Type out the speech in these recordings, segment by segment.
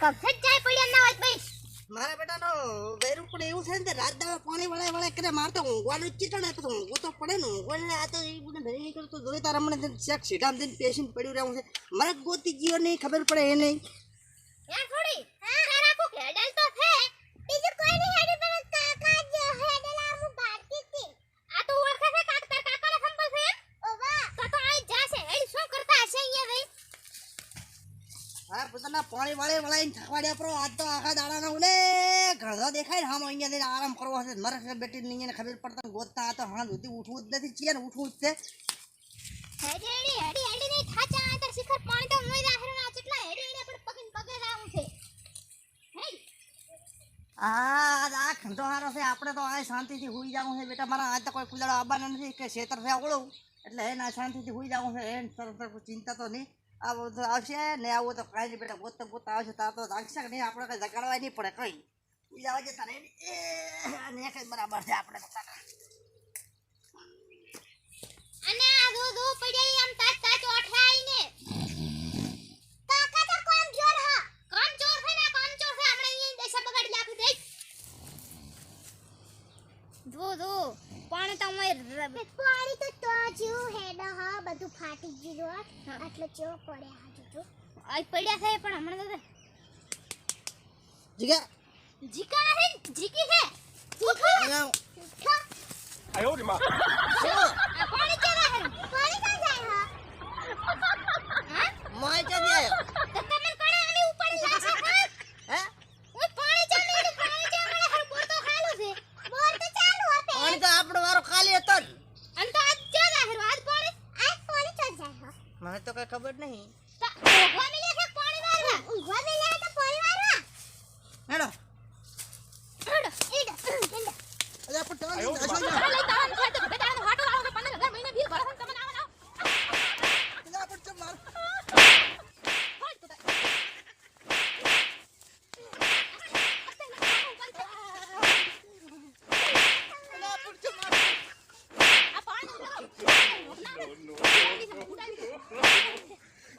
ના હોય ભાઈ મારા બેટાનો ગયરું પણ એવું છે ને રાત દાવા પાણી વળાય વળાય કરે મારે તો ઊંઘવાનું ચીટણ તો ઊંઘવું પડે ને ઊંઘવા આ એ બધું ધરી નીકળે તો તારા મને શેક સીધા દઈને પેશન્ટ પડ્યું રહ્યું છે. મારે ગોતી ગયો નહીં ખબર પડે એ નહીં. થોડી હા રાખો પોતાના પાણી વાળે વળાઈને થકવાડ્યા pro આજ તો આખા દાડાના ઉલે. ઘરો દેખાય ને હમ અહીંયા જઈને આરામ કરવો હશે. મરે છે બેટી નહીં ખબર પડતા ને ગોતતા આ તો હા સુધી ઉઠવું જ નથી. છીએ ને ઉઠવું જ છે. હેડી હેડી હેડી હેડી નહીં. ખાચા આ તાર શિખર પાણી તો ના હેડી હેડી આપણે પગન પગે રાવું છે. આ આ ખંડો હારો છે. આપણે તો આ શાંતિથી હોઈ જવું છે. બેટા મારા આજ તો કોઈ કુદાડો આવવાના નથી કે છેતર છે. આવડું. એટલે એને આ શાંતિથી હોઈ જવું છે. સરસ ચિંતા તો નહીં. આ બધું આવશે ને આવું તો કાંઈ નહીં, બેટા ગોતતા ગોતતા આવશે, તાર તો રાખશે નહીં, આપણે કઈ જગાડવા નહીં પડે, કઈ. ઉજાવા જવા જતા રહે એ કંઈ બરાબર છે આપણે અને આ દૂધ દો પડી આમ તાચ તાચ ઓઠાઈને દો પાણી તો અમે પાણી તો તો જીવ હેડ હા બધું ફાટી ગયું આટલે ચો પડ્યા હા તો આઈ પડ્યા છે પણ હમણાં તો જીગા. જીકા હે જીકી હે. આયો રે ખા નહીં તો ઉગવા મિલે છે પાણી વારવા ઉગવા મિલે તો પાણી વારવા હેડો હેડો ઈડ ઈડ અરે પણ તમે આયો જશો બાપ. ને. લઈ તાણ છે તો બેટા હાટો લાવો કે 15000 મહિને બિલ ભરવા તમે ના આવો અરે પણ ચમ માર. હોય તો અરે પણ ચમ માર. આ પાણી No, no, no, no.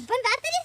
Abbandarteli